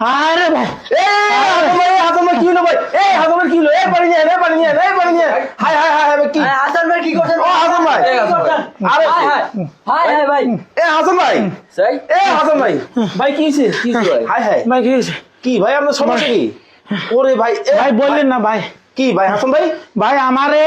আরে ভাই এই হাসান কি হলো ভাই? এই হাসান কি হলো? এই পানি নিয়ে আয়, এই পানি নিয়ে এই পানি নিয়ে আয়। হায়, হায়, হায়, হায়, কি? হাসান ভাই কি করছেন? ও, হাসান ভাই। কি করছেন? আরে, হাই হাই হাই হাই ভাই। এ হাসান ভাই। সেই? এ হাসান ভাই। ভাই কি হইছে? কি হইছে ভাই? হায় হায়। ভাই কি ভাই আপনার সমস্যা কি? ওরে ভাই এ, ভাই বললেন না ভাই। কি ভাই হাসান ভাই? ভাই আমারে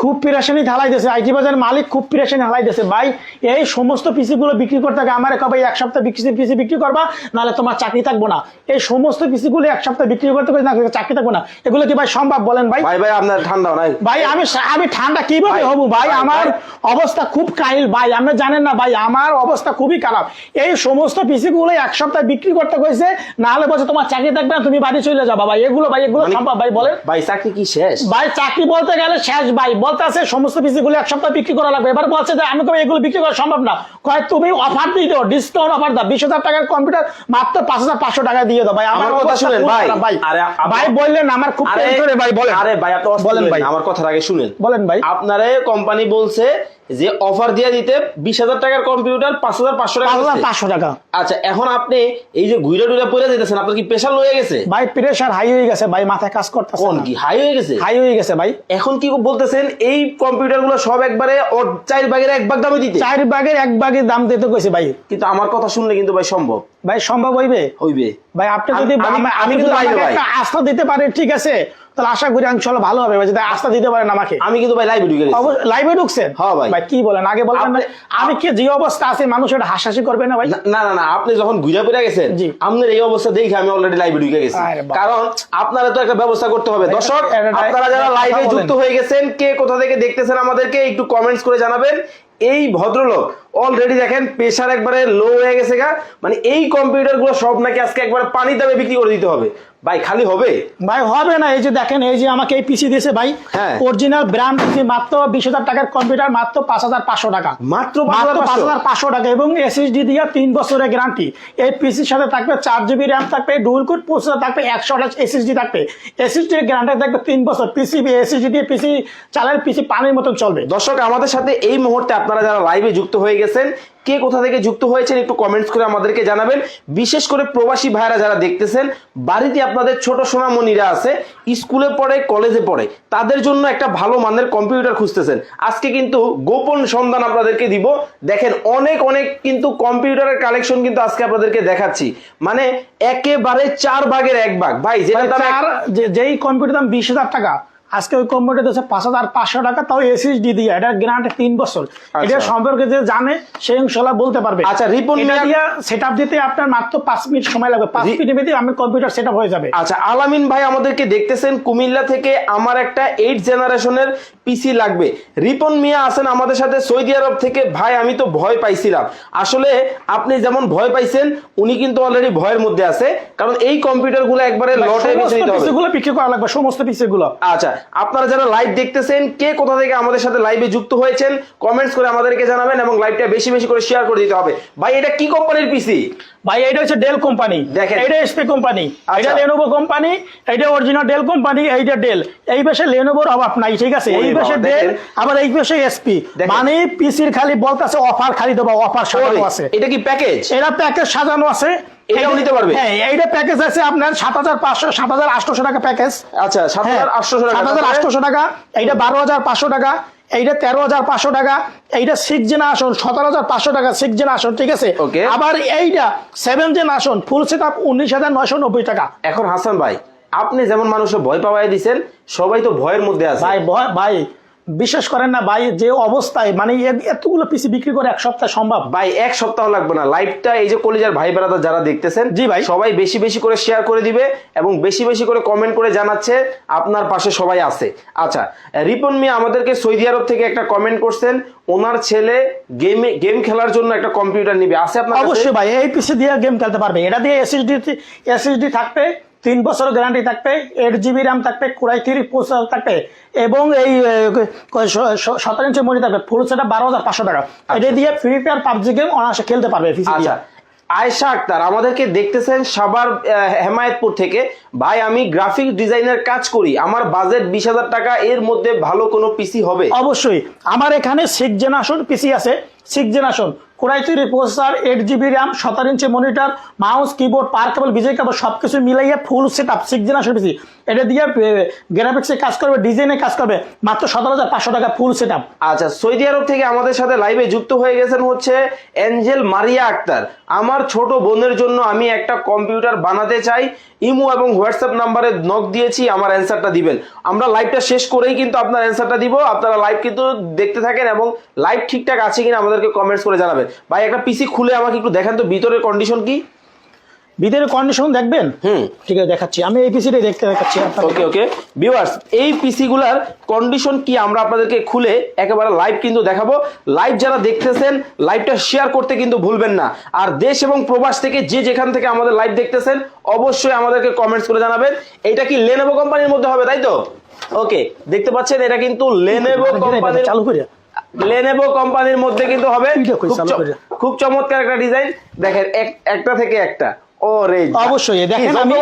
খুব পিরাশানি ঢালাই দিয়েছে। আইটি বাজারের মালিক খুব পিরাশানি ঢালাই দিয়েছে। ভাই এই সমস্ত পিসি গুলো বিক্রি করতে হবে আমার কবে এক সপ্তাহ বিক্রি পিসি বিক্রি করবা? নাহলে তোমার চাকরি থাকব না। এই সমস্ত পিসি গুলো এক সপ্তাহ বিক্রি করতে হবে না চাকরি থাকব না। এগুলো কি ভাই সম্ভব বলেন ভাই? ভাই ভাই আপনার ঠান্ডা নাই। ভাই আমি আমি ঠান্ডা কীভাবে হব ভাই? আমার অবস্থা খুব কাহিল ভাই। আপনি জানেন না ভাই আমার অবস্থা খুবই খারাপ। এই সমস্ত পিসি গুলো এক সপ্তাহ বিক্রি করতে হয়েছে নাহলে বলছে তোমার চাকরি থাকবে না তুমি বাড়ি চলে যাবা ভাই। এগুলো ভাই এগুলো মানে- সম্ভব ভাই বলেন। ভাই চাকরি কি শেষ? ভাই চাকরি বলতে গেলে শেষ ভাই বলতে আছে সমস্ত পিসিগুলো এক সপ্তাহ বিক্রি করা লাগবে। এবার বলছে যে আমি কবে এগুলো বিক্রি করা সম্ভব না? কয় তুমি অফার দিয়ে দাও ডিসকাউন্ট অফার দাও। বিশ হাজার টাকার কম্পিউটার মাত্র পাঁচ হাজার পাঁচশো টাকা দিয়ে দাও। ভাই আমার কথা শুনেন ভাই। ভাই। আরে ভাই বললেন আমার খুব টেনশন রে ভাই বলেন। আরে ভাই আপনি বলেন ভাই। আমার কথা আগে শুনেন। বলেন ভাই। আপনারে কোম্পানি বলছে যে অফার দিয়ে দিতে বিশ হাজার টাকার কম্পিউটার পাঁচ হাজার পাঁচশো টাকা পাঁচ পাঁচশো টাকা। আচ্ছা এখন আপনি এই যে ঘুরে টুরে পড়ে যেতেছেন আপনার কি প্রেশার লয়ে গেছে? ভাই প্রেশার হাই হয়ে গেছে ভাই মাথায় কাজ করতে কোন কি হাই হয়ে গেছে? হাই হয়ে গেছে ভাই। এখন কি বলতেছেন এই কম্পিউটারগুলো সব একবারে ওর চার ভাগের এক ভাগ দামে দিতে? চার ভাগের এক বাগের দাম দিতে কইছে ভাই। কিন্তু আমার কথা শুনলে কিন্তু ভাই সম্ভব। ভাই সম্ভব হইবে? হইবে। ভাই আপনি যদি আমি- কিন্তু ভাই। আস্থা দিতে পারেন ঠিক আছে তাহলে আশা করি ইনশাআল্লাহ ভালো হবে ভাই যদি আস্থা দিতে পারেন আমাকে। আমি কিন্তু ভাই লাইভে ঢুকে গেছি লাইভে ঢুকছেন? হ্যাঁ ভাই। ভাই কি বলেন? আগে বলবেন আমি কি যে অবস্থা আছে মানুষ এটা হাসাহাসি করবে না ভাই? না না না, আপনি যখন ঘুরে ফিরে গেছেন জি। আপনার এই অবস্থা দেখে আমি অলরেডি লাইভে ঢুকে গেছি কারণ আপনারা তো একটা ব্যবস্থা করতে হবে। দর্শক আপনারা যারা লাইভে যুক্ত হয়ে গেছেন কে কোথা থেকে দেখতেছেন আমাদেরকে একটু কমেন্টস করে জানাবেন। এই ভদ্রলোক অলরেডি দেখেন প্রেশার একবারে লো হয়ে গেছে গা। মানে এই কম্পিউটারগুলো সব নাকি আজকে একবার পানি দামে বিক্রি করে দিতে হবে। ভাই খালি হবে? ভাই হবে না এই যে দেখেন এই যে আমাকে এই পিসি দিয়েছে ভাই। অরিজিনাল ব্র্যান্ড পিসি মাত্র বিশ হাজার টাকার কম্পিউটার মাত্র পাঁচ হাজার পাঁচশো টাকা। মাত্র মাত্র পাঁচ 5,500 হাজার পাঁচশো টাকা এবং এসএসডি দিয়ে তিন বছরের গ্যারান্টি এই পিসির সাথে থাকবে চার জিবি র্যাম থাকবে ডুয়েল কোড প্রসেসর থাকবে একশো আঠাশ এসএসডি থাকবে। এসএসডি এর গ্যারান্টি থাকবে তিন বছর। পিসি এসএসডি দিয়ে পিসি চালালে পিসি পানির মতন চলবে। দর্শক আমাদের সাথে এই মুহূর্তে আপনারা যারা লাইভে যুক্ত হয়ে গেছেন কে কোথা থেকে যুক্ত হয়েছেন একটু কমেন্টস করে আমাদেরকে জানাবেন। বিশেষ করে প্রবাসী ভাইরা যারা দেখতেছেন বাড়িতে আপনাদের ছোট সোনামণিরা আছে স্কুলে পড়ে কলেজে পড়ে তাদের জন্য একটা ভালো মানের কম্পিউটার খুঁজতেছেন। আজকে কিন্তু গোপন সন্ধান আপনাদেরকে দিব। দেখেন অনেক অনেক কিন্তু কম্পিউটারের কালেকশন কিন্তু আজকে আপনাদেরকে দেখাচ্ছি। মানে একেবারে চার ভাগের এক ভাগ। ভাই যেটা যে- যেই কম্পিউটার দাম বিশ হাজার টাকা আজকে ওই কম্পিউটার দিচ্ছে পাঁচ হাজার পাঁচশো টাকা তাও এসএসডি দিয়ে। এটা গ্যারান্টি তিন বছর। এটা সম্পর্কে যে জানে সে ইনশাল্লাহ বলতে পারবে। আচ্ছা, রিপন দিয়ে সেট আপ দিতে আপনার মাত্র পাঁচ মিনিট সময় লাগবে। পাঁচ মিনিটের মধ্যে আমি কম্পিউটার সেট আপ হয়ে যাবে। আচ্ছা আলামিন ভাই আমাদেরকে দেখতেছেন কুমিল্লা থেকে আমার একটা এইট জেনারেশনের পিসি লাগবে। রিপন মিয়া আছেন আমাদের সাথে সৌদি আরব থেকে। ভাই আমি তো ভয় পাইছিলাম। আসলে আপনি যেমন ভয় পাইছেন উনি কিন্তু অলরেডি ভয়ের মধ্যে আছে। কারণ এই কম্পিউটারগুলো একবারে লটে বেছে হবে। পিসিগুলো বিক্রি করা লাগবে সমস্ত পিসিগুলো আচ্ছা আপনারা যারা লাইভ দেখতেছেন, কে কোথা থেকে আমাদের সাথে লাইভে যুক্ত হয়েছেন কমেন্টস করে আমাদেরকে জানাবেন এবং লাইভটা বেশি বেশি করে শেয়ার করে দিতে হবে। ভাই, এটা কি কোম্পানির পিসি ভাই এটা হচ্ছে ডেল কোম্পানি দেখেন। এটা এসপি কোম্পানি আচ্ছা। এটা লেনোভো কোম্পানি এটা অরিজিনাল ডেল কোম্পানি এইটা ডেল এই পাশে লেনোভোর অভাব নাই ঠিক আছে? এই পাশে ডেল আবার এই পাশে এসপি মানে পিসির খালি বলতেছে অফার খালি দেবো অফার সাজানো আছে। এটা কি প্যাকেজ এরা প্যাকেজ সাজানো আছে। এটাও নিতে পারবে? হ্যাঁ এইটা প্যাকেজ আছে আপনার সাত হাজার পাঁচশো সাত হাজার আটশোশো টাকা প্যাকেজ আচ্ছা সাত হাজার আটশো সাত হাজার আটশোশো টাকা এইটা বারো হাজার পাঁচশো টাকা। এইটা তেরো হাজার পাঁচশো টাকা এইটা সিক্স জেন আসন সতেরো হাজার পাঁচশো টাকা সিক্স জেন আসন ঠিক আছে. আবার এইটা সেভেন জেন আসন ফুল সেট আপ উনিশ হাজার নয়শো নব্বই টাকা। এখন হাসান ভাই আপনি যেমন মানুষের ভয় পাওয়াই দিচ্ছেন সবাই তো ভয়ের মধ্যে আছে। ভাই ভয়- ভাই বিশ্বাস করেন না ভাই যে অবস্থায় মানে এতগুলো পিসি বিক্রি করে এক সপ্তাহ সম্ভব? ভাই এক সপ্তাহ লাগবে না। লাইভটা এই যে কলিজার ভাই বেড়াদার যারা দেখতেছেন জি ভাই। সবাই বেশি বেশি করে শেয়ার করে দিবে এবং বেশি বেশি করে কমেন্ট করে জানাচ্ছে আপনার পাশে সবাই আছে। আচ্ছা রিপন মিয়া আমাদেরকে সৌদি আরব থেকে একটা কমেন্ট করছেন ওনার ছেলে গেমে গেম খেলার জন্য একটা কম্পিউটার নিবে। আছে আপনার অবশ্যই ভাই এই পিসি দিয়ে গেম খেলতে পারবে। এটা দিয়ে এসএসডি এসএসডি থাকবে তিন বছর গ্যারান্টি থাকবে এইট জিবি র্যাম থাকবে কুড়াই থ্রি প্রসেসর থাকবে এবং এই সতেরো ইঞ্চি মনি থাকবে ফুল সেটা বারো হাজার পাঁচশো টাকা এটা দিয়ে ফ্রি ফায়ার পাবজি গেম অনায়াসে খেলতে পারবে আচ্ছা। আয়েশা আক্তার আমাদেরকে দেখতেছেন সাবার হেমায়েতপুর থেকে। ভাই আমি গ্রাফিক ডিজাইনের কাজ করি আমার বাজেট বিশ হাজার টাকা এর মধ্যে ভালো কোনো পিসি হবে? অবশ্যই। আমার এখানে সিক্স জেনারেশন পিসি আছে। সিক্স জেনারেশন কোরাই তৈরি প্রসেসর এইট জিবি র্যাম সতেরো inch monitor mouse keyboard power cable বিজয় কেবল সব কিছু মিলাইয়ে full setup six generation PC এটা দিয়ে গ্রাফিক্সে কাজ করবে ডিজাইনে কাজ করবে, মাত্র সতেরো হাজার পাঁচশো টাকা ফুল সেট আপ আচ্ছা সৌদি আরব থেকে আমাদের সাথে লাইভে যুক্ত হয়ে গেছেন হচ্ছে এঞ্জেল মারিয়া আক্তার। আমার ছোট বোনের জন্য আমি একটা কম্পিউটার বানাতে চাই। ইমো এবং হোয়াটসঅ্যাপ নাম্বারে নক দিয়েছি, আমার অ্যান্সারটা দিবেন। আমরা লাইভটা শেষ করেই কিন্তু আপনার অ্যান্সারটা দিব। আপনারা লাইভ কিন্তু দেখতে থাকেন এবং লাইভ ঠিকঠাক আছে কিনা আমাদেরকে কমেন্টস করে জানাবেন। ভাই একটা পিসি খুলে আমাকে একটু দেখান তো ভিতরের কন্ডিশন কি? ভিতরে কন্ডিশন দেখবেন? হুম। ঠিক আছে দেখাচ্ছি। আমি এই পিসিটাই দেখতে দেখাচ্ছি। ওকে ওকে ভিউয়ার্স এই পিসি গুলার কন্ডিশন কি আমরা আপনাদেরকে খুলে একেবারে লাইভ কিন্তু দেখাবো। লাইভ যারা দেখতেছেন লাইভটা শেয়ার করতে কিন্তু ভুলবেন না। আর দেশ এবং প্রবাস থেকে যে যেখান থেকে আমাদের লাইভ দেখতেছেন অবশ্যই আমাদেরকে কমেন্টস করে জানাবেন। এটা কি লেনোভো কোম্পানির মধ্যে হবে তাই তো? ওকে দেখতে পাচ্ছেন এটা কিন্তু লেনোভো কোম্পানির চালু করে। লেনেভো কোম্পানির মধ্যে কিন্তু হবে। খুব চমৎকার একটা ডিজাইন দেখেন একটা থেকে একটা। অবশ্যই দেখেন আমি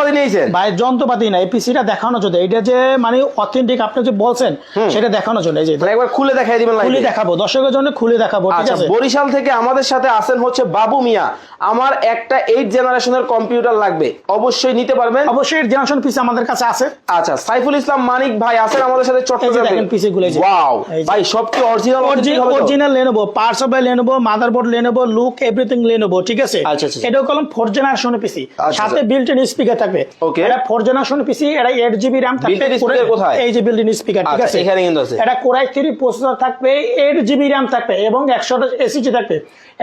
ভাই যন্ত্রপাতি না এই পিসিটা দেখানোর জন্য এটা যে মানে অথেন্টিক আপনি যে বলছেন সেটা দেখানোর জন্য এই যে মানে একবার খুলে দেখাই দিবেন খুলে দেখাবো দর্শকের জন্য খুলে দেখাবো ঠিক আচ্ছা আছে? বরিশাল থেকে আমাদের সাথে আছেন হচ্ছে বাবু মিয়া। আমার একটা এইট জেনারেশনের কম্পিউটার লাগবে অবশ্যই নিতে পারবেন। অবশ্যই জেনারেশন পিসি আমাদের কাছে আছে। আচ্ছা সাইফুল ইসলাম মানিক ভাই আছেন আমাদের সাথে চট্টগ্রামে। দেখেন PC গুলো এই যে। ওয়াও এই যে। ভাই সব কি original original Lenovo parts of Lenovo motherboard Lenovo look everything Lenovo ঠিক আছে? আচ্ছা, আচ্ছা। এটাও কলম ফোর জেনারেশন পিসি। আচ্ছা, সাথে বিল্ট ইন স্পিকার থাকবে। ওকে এটা ফোর জেনারেশন পিসি এটা এইট জিবি র্যাম থাকবে। কোথায়? এই যে বিল্ট ইন স্পিকার ঠিক আচ্ছা, আছে? এখানে কিন্তু আছে। এটা কোরাই থ্রি প্রসেসর থাকবে এইট জিবি র্যাম থাকবে এবং একশো এসিজি থাকবে।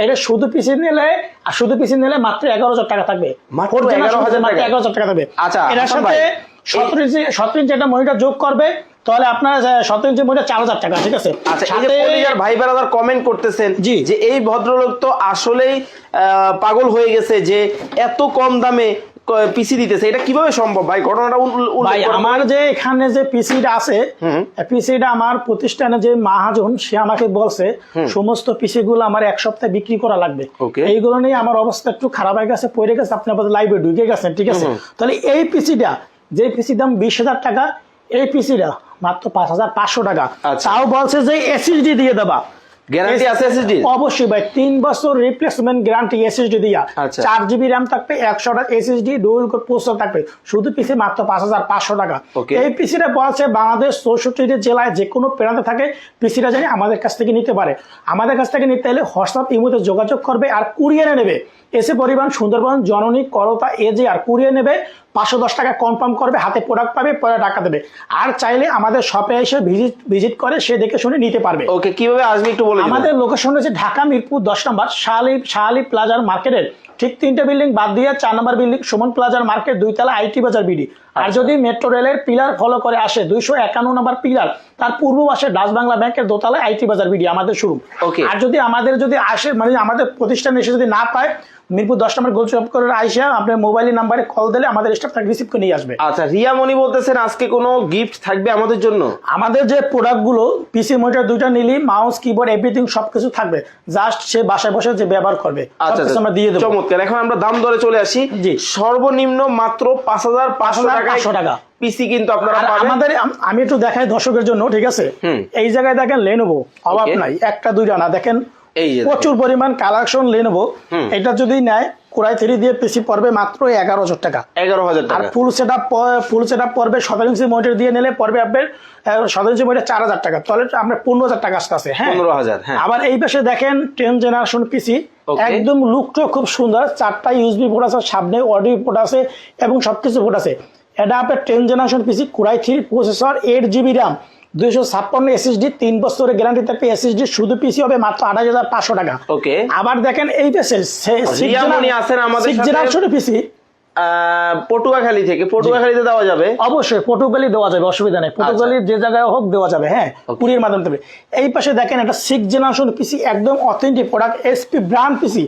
এটা শুধু পিসি নিলে আর শুধু পিসি নিলে মাত্র এগারো হাজার টাকা থাকবে। মাত্র Fourth generation 11,000 মাত্র টাকা? এগারো হাজার টাকা থাকবে। আচ্ছা, এটার সাথে সতেরো ইঞ্চি সতেরো ইঞ্চি একটা মনিটর যোগ করবে তাহলে আপনার সতেরো ইঞ্চি মনিটর চার হাজার টাকা ঠিক আছে? আচ্ছা ভাই বেড়াদার কমেন্ট করতেছেন জি। যে এই ভদ্রলোক তো আসলেই পাগল হয়ে গেছে যে এত কম দামে পিসি দিতেছে। এটা কীভাবে সম্ভব ভাই? ঘটনাটা ভাই আমার যে এখানে যে পিসিটা আছে পিসিটা আমার প্রতিষ্ঠানে যে মাহাজন সে আমাকে বলছে সমস্ত পিসি গুলো আমার এক সপ্তাহে বিক্রি করা লাগবে। এইগুলো নিয়ে আমার অবস্থা একটু খারাপ হয়ে গেছে পড়ে গেছে আপনি আমাদের লাইভে ঢুকে গেছেন ঠিক আছে? তাহলে এই পিসিটা যে পিসির দাম বিশ হাজার টাকা এই পিসিটা মাত্র পাঁচ হাজার পাঁচশো টাকা। আচ্ছা। তাও বলছে যে এসএসডি দিয়ে দেবা। গ্যারান্টি আছে এসএসডি অবশ্যই ভাই তিন বছর রিপ্লেসমেন্ট গ্যারান্টি এসএসডি দিয়া। আচ্ছা। জিবি থাকবে একশো এসএসডি ডুয়েল কোড প্রসেসর থাকবে। শুধু পিসি মাত্র পাঁচ হাজার পাঁচশো টাকা। Okay. এই পিসিটা বলছে বাংলাদেশ চৌষট্টি জেলায় যে কোনো প্রান্তে থাকে পিসিটা জানি আমাদের কাছ থেকে নিতে পারে। আমাদের কাছ থেকে নিতে হলে হোয়াটসঅ্যাপ ইমোতে যোগাযোগ করবে আর কুরিয়ারে নেবে। এসে পরিবহন সুন্দরবন জননী করতা এজে আর কুরিয়ার নেবে পাঁচশো দশ টাকা কনফার্ম করবে হাতে প্রোডাক্ট পাবে পরে টাকা দেবে। আর চাইলে আমাদের শপে এসে ভিজিট ভিজিট করে সে দেখে শুনে নিতে পারবে। ওকে কীভাবে আসবে একটু বলে দিবেন। আমাদের লোকেশন রয়েছে ঢাকা মিরপুর দশ নম্বর শাহালি শাহালি প্লাজার মার্কেটের ঠিক তিনটা বিল্ডিং বাদ দিয়ে চার নম্বর বিল্ডিং সুমন প্লাজার মার্কেট দুইতলা আইটি বাজার বিডি। আর যদি মেট্রো রেলের পিলার ফলো করে আসে দুইশো একান্ন নম্বর পিলার তার পূর্ব পাশে ডাচ বাংলা ব্যাংকের দোতলায় আইটি বাজার বিডি আমাদের শুরু. আর যদি আমাদের যদি আসে মানে আমাদের প্রতিষ্ঠানে এসে যদি না পায় মিরপুর দশ নম্বর গোল চপ করে আইসা আপনার মোবাইল নাম্বারে কল দিলে আমাদের স্টাফ তাকে রিসিভ করে নিয়ে আসবে। আচ্ছা রিয়া মনি বলতেছেন আজকে কোনো গিফট থাকবে আমাদের জন্য? আমাদের যে প্রোডাক্টগুলো পিসি মনিটর দুইটা নিলি মাউস কিবোর্ড এভরিথিং সবকিছু থাকবে। জাস্ট সে বাসায় বসে যে ব্যবহার করবে আচ্ছা আমরা দিয়ে দেবো। চমৎকার। এখন আমরা দাম দরে চলে আসি। জি। সর্বনিম্ন মাত্র পাঁচ হাজার পাঁচশো টাকা 5,500 টাকা। পিসি কিন্তু আপনারা পাবেন। আমাদের আমি একটু দেখাই দর্শকের জন্য ঠিক আছে। এই জায়গায় দেখেন লেনোভো অভাব নাই। একটা দুইটা না দেখেন। প্রচুর পরিমাণ কালেকশন হুম। এটা যদি নেয় কোরাই থ্রি দিয়ে পিসি পড়বে মাত্র এগারো হাজার টাকা। এগারো হাজার আর full set up full set up পড়বে সতেরো ইঞ্চি মনিটর দিয়ে নিলে পড়বে আপনার সতেরো ইঞ্চি মনিটর চার হাজার টাকা। তাহলে আপনার পনেরো হাজার টাকা আসতে আছে হ্যাঁ? 15,000, হ্যাঁ। আবার এই পাশে দেখেন টেন জেনারেশন পিসি একদম লুকটা খুব সুন্দর। চারটা ইউএসবি পোর্ট আছে সামনে অডিও পোর্ট আছে এবং সবকিছু পোর্ট আছে। এটা আপনার ten generation PC core i three processor eight GB RAM দুইশো ছাপ্পান্ন এসএসডি তিন বছরের গ্যারান্টি থাকবে। এসএসডি শুধু পিসি হবে মাত্র আঠাশ হাজার পাঁচশো টাকা. আবার দেখেন এই রিয়ামণি আছেন আমাদের পিসি পটুয়াখালী থেকে। পটুয়াখালীতে দেওয়া যাবে? অবশ্যই পটুকালি দেওয়া যাবে অসুবিধা নেই। পটুকালি যে জায়গায় হোক দেওয়া যাবে হ্যাঁ কুরিয়ার মাধ্যমে দেবে। এই পাশে দেখেন একটা সিক্স জেনারেশন পিসি একদম authentic product SP brand PC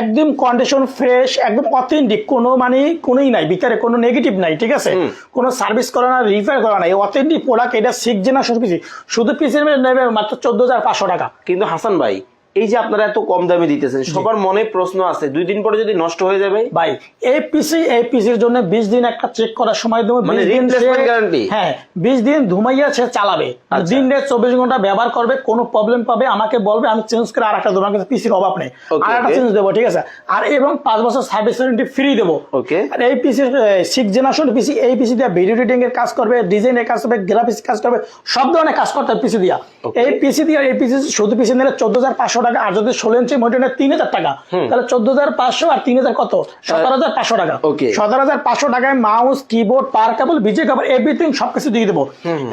একদম কন্ডিশন ফ্রেশ একদম অথেন্টিক কোনো মানে কোনোই নাই ভিতরে কোনো নেগেটিভ নাই ঠিক আছে? কোনো সার্ভিস করা না রিপেয়ার করা নাই। অথেন্টিক প্রোডাক্ট এটা সিক্স জেনারেশন পিসি শুধু পিসি নেবে মাত্র চোদ্দ হাজার পাঁচশো টাকা। কিন্তু হাসান ভাই এই যে আপনারা এত কম দামে দিতেছেন সবার মনে প্রশ্ন আছে দুই দিন পরে যদি নষ্ট হয়ে যাবে? ভাই এই পিসি এই পিসির জন্য বিশ দিন একটা চেক করার সময় দেবো মানে 20 replacement সে- হ্যাঁ বিশ দিন ধুমাইয়া সে চালাবে। দিন রাত চব্বিশ ঘণ্টা ব্যবহার করবে কোনো প্রবলেম পাবে আমাকে বলবে আমি চেঞ্জ করে আর একটা দেবো আমার পিসির অভাব নেই। Okay, আর একটা চেঞ্জ দেবো ঠিক আছে? আর এবং পাঁচ বছর সার্ভিস ওয়ারেন্টি ফ্রি দেবো। ওকে আর এই পিসি সিক্স জেনারেশন পিসি এই পিসি দিয়ে ভিডিও এডিটিং এর কাজ করবে ডিজাইনের কাজ করবে গ্রাফিক্স কাজ করবে সব ধরনের কাজ করতে পিসি দিয়া. এই পিসি দিয়ে এই পিসি শুধু পিসি নিলে চোদ্দ হাজার পাঁচশো টাকা আর যদি ষোলো ইঞ্চি মনিটর তিন হাজার টাকা তাহলে চোদ্দ হাজার পাঁচশো আর তিন হাজার কত? সতেরো হাজার পাঁচশো টাকা। সতেরো হাজার পাঁচশো টাকায় মাউস কিবোর্ড পার কেবল বিজে কেবল এভরিথিং সবকিছু দিয়ে দেবো।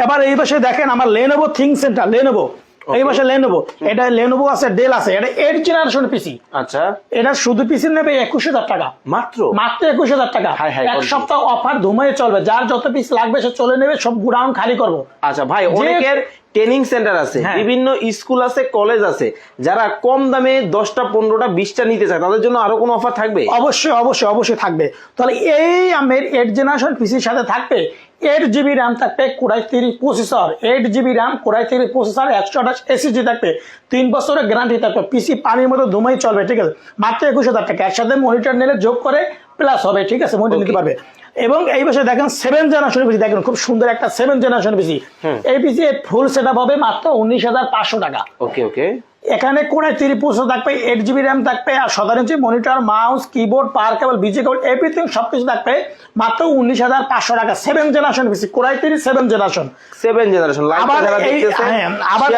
এবার এই পাশে দেখেন আমার লেনোভো থিং সেন্টার লেনোভো এই পাশে লেনোভো এটা লেনোভো আছে ডেল আছে এটা এইট জেনারেশন পিসি আচ্ছা। এটা শুধু পিসি নেবে একুশ হাজার টাকা। মাত্র? মাত্র একুশ হাজার টাকা এক সপ্তাহ অফার ধুমাইয়ে চলবে। যার যত পিস লাগবে সে চলে নেবে সব গুডাউন খালি করব। আচ্ছা ভাই অনেকের ট্রেনিং সেন্টার আছে হ্যাঁ। বিভিন্ন স্কুল আছে কলেজ আছে যারা কম দামে দশটা পনেরোটা বিশটা নিতে চায় তাদের জন্য আরও কোনো অফার থাকবে? অবশ্যই অবশ্যই অবশ্যই থাকবে। তাহলে এই আমের এইট জেনারেশন পিসির সাথে থাকবে এইট জিবি র্যাম থাকবে কোড়াই তিরিশ processor eight GB RAM core i তিরিশ প্রসেসর একশো আঠাশ এসিজি থাকবে তিন বছরের গ্যারান্টি থাকবে পিসি পানির মতো ধুমাই চলবে ঠিক আছে? মাত্র একুশ হাজার টাকা। একসাথে মনিটর নিলে যোগ করে প্লাস হবে ঠিক আছে? মনিটর নিতে পারবে। এবং এই বছর দেখেন সেভেন জেনারেশন পিসি দেখেন খুব সুন্দর একটা সেভেন জেনারেশন পিসি এই পিসি ফুল সেট হবে মাত্র উনিশ হাজার পাঁচশো টাকা। ওকে ওকে এখানে কোনায় তিরিশ থাকবে এইট জিবি র্যাম থাকবে আর সতেরো inch monitor mouse keyboard power cable busy cable everything সবকিছু থাকবে মাত্র উনিশ হাজার পাঁচশো টাকা। সেভেন জেনারেশন পিসি কোড়াই তিরিশ সেভেন জেনারেশন সেভেন জেনারেশন আবার এই হ্যাঁ, আবার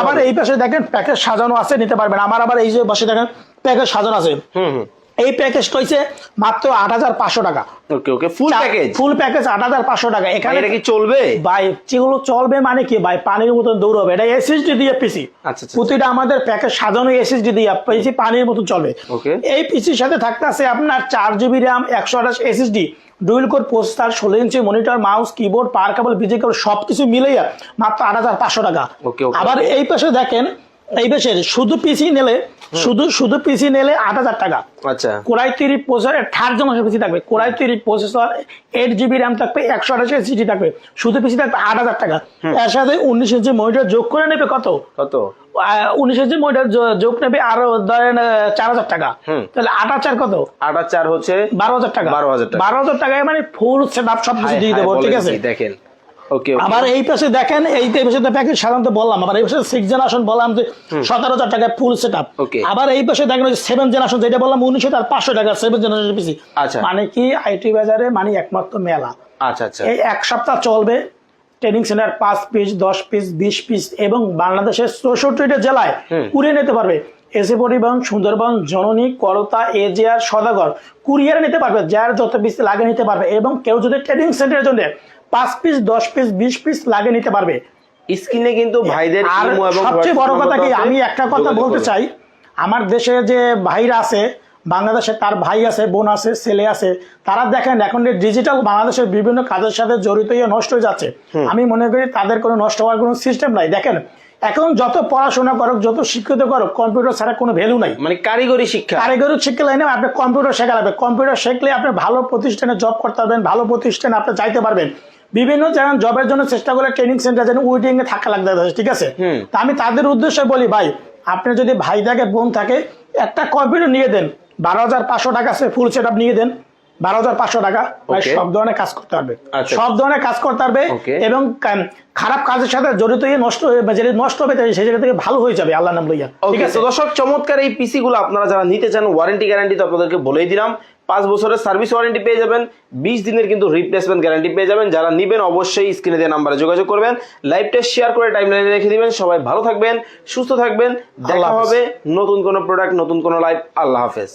আবার এই পাশে দেখেন প্যাকেজ সাজানো আছে নিতে পারবেন। আমার আবার এই যে পাশে দেখেন প্যাকেজ সাজানো আছে। হুম হুম। এই প্যাকেজটা হচ্ছে মাত্র আট হাজার পাঁচশো টাকা। ওকে ওকে ফুল প্যাকেজ ফুল প্যাকেজ আট হাজার পাঁচশো টাকা। এখানে কি চলবে? ভাই যেগুলো চলবে মানে কি ভাই? পানির মতন দৌড়বে এটা এসএসডি দিয়ে পিসি আচ্ছা, আচ্ছা। প্রতিটা আমাদের প্যাকেজ সাজানো এসএসডি দিয়ে পিসি পানির মতন চলবে. এই পিসির সাথে থাকতে আছে আপনার চার জিবি র্যাম একশো আঠাশ এসএসডি ডুয়েল কোড প্রসেসর ষোলো inch monitor mouse keyboard power cable busy cable সবকিছু মিলাইয়া মাত্র আট হাজার পাঁচশো টাকা। আবার এই পাশে দেখেন এই পাশে শুধু পিসি নিলে শুধু শুধু পিসি নিলে আট হাজার টাকা। আচ্ছা। Core i three processor third generation PC থাকবে। Core i three processor eight GB RAM থাকবে একশো আঠাশ সিজি থাকবে। শুধু পিসি থাকবে আট হাজার টাকা। এর সাথে উনিশ ইঞ্চি মনিটর যোগ করে নেবে কত? কত? উনিশ ইঞ্চি মনিটর যোগ নেবে আরও ধরেন চার হাজার টাকা। তাহলে আট চার কত? আট চার হচ্ছে বারো হাজার টাকা। 12,000 টাকা। বারো হাজার টাকায় মানে ফুল সেট আপ সব কিছু দিয়ে দেবো ঠিক আছে? দেখেন। আবার এই পাশে দেখেন এই পাশে প্যাকেজ সাধারণত বললাম আবার এই পাশে সিক্স জেনারেশন বললাম যে সতেরো হাজার টাকায় ফুল সেট আপ আবার এই পাশে দেখেন সেভেন জেনারেশন যেটা বললাম পাঁচশো টাকা সেভেন জেনারেশন পিসি আচ্ছা। মানে কি আইটি বাজারে মানে একমাত্র মেলা। আচ্ছা আচ্ছা। এই এক সপ্তাহ চলবে ট্রেনিং সেন্টার পাঁচ পিস দশ পিস বিশ পিস এবং বাংলাদেশের চৌষট্টিটা জেলায়। কুড়িয়ে নিতে পারবে। এসে পরিবহন সুন্দরবন জননী করতা এজিআর সদাগর। কুরিয়ারে নিতে পারবে যার যত পিস লাগে নিতে পারবে এবং কেউ যদি ট্রেনিং সেন্টারের জন্য পাঁচ পিস দশ পিস বিশ পিস লাগে নিতে পারবে। স্ক্রিনে কিন্তু ভাইদের আর সবচেয়ে বড় কথা কি আমি একটা কথা বলতে চাই আমার দেশে যে ভাইরা আছে বাংলাদেশে তার ভাই আছে বোন আছে ছেলে আছে তারা দেখেন এখন ডিজিটাল বাংলাদেশের বিভিন্ন কাজের সাথে জড়িত হয়ে নষ্ট হয়ে যাচ্ছে। আমি মনে করি তাদের কোনো নষ্ট হওয়ার কোনো সিস্টেম নাই। দেখেন এখন যত পড়াশোনা করুক যত শিক্ষিত করুক কম্পিউটার ছাড়া কোনো ভ্যালু নাই। মানে কারিগরি শিক্ষা। কারিগরি শিক্ষা লাইনে আপনি কম্পিউটার শেখা লাগবে কম্পিউটার শিখলে আপনি ভালো প্রতিষ্ঠানে জব করতে পারবেন ভালো প্রতিষ্ঠানে আপনি চাইতে পারবেন। বিভিন্ন যেমন জবের জন্য চেষ্টা করলে ট্রেনিং সেন্টার যেন ওয়েটিং এ থাকা লাগতে হয় ঠিক আছে? তা আমি তাদের উদ্দেশ্যে বলি ভাই আপনি যদি ভাই থাকে বোন থাকে একটা কম্পিউটার নিয়ে দেন বারো হাজার পাঁচশো টাকা আছে ফুল সেট নিয়ে দেন বারো হাজার পাঁচশো টাকা। সব ধরনের কাজ করতে পারবে। আচ্ছা। সব ধরনের কাজ করতে পারবে এবং খারাপ কাজের সাথে জড়িত হয়ে নষ্ট যেটা নষ্ট হবে সেই জায়গা থেকে ভালো হয়ে যাবে আল্লাহ নাম লইয়া। ঠিক আছে? দর্শক চমৎকার এই পিসি গুলো আপনারা যারা নিতে চান ওয়ারেন্টি গ্যারান্টি তো আপনাদেরকে বলেই দিলাম। পাঁচ বছরের সার্ভিস ওয়ারেন্টি পেয়ে যাবেন বিশ দিনের কিন্তু রিপ্লেসমেন্ট গ্যারান্টি পেয়ে যাবেন। যারা নিবেন অবশ্যই স্ক্রিনে দেওয়া নাম্বারে যোগাযোগ করবেন। লাইভটা শেয়ার করে টাইম লাইনে রেখে দিবেন। সবাই ভালো থাকবেন সুস্থ থাকবেন। দেখা হবে নতুন কোনো প্রোডাক্ট নতুন কোনো লাইভ আল্লাহ হাফেজ।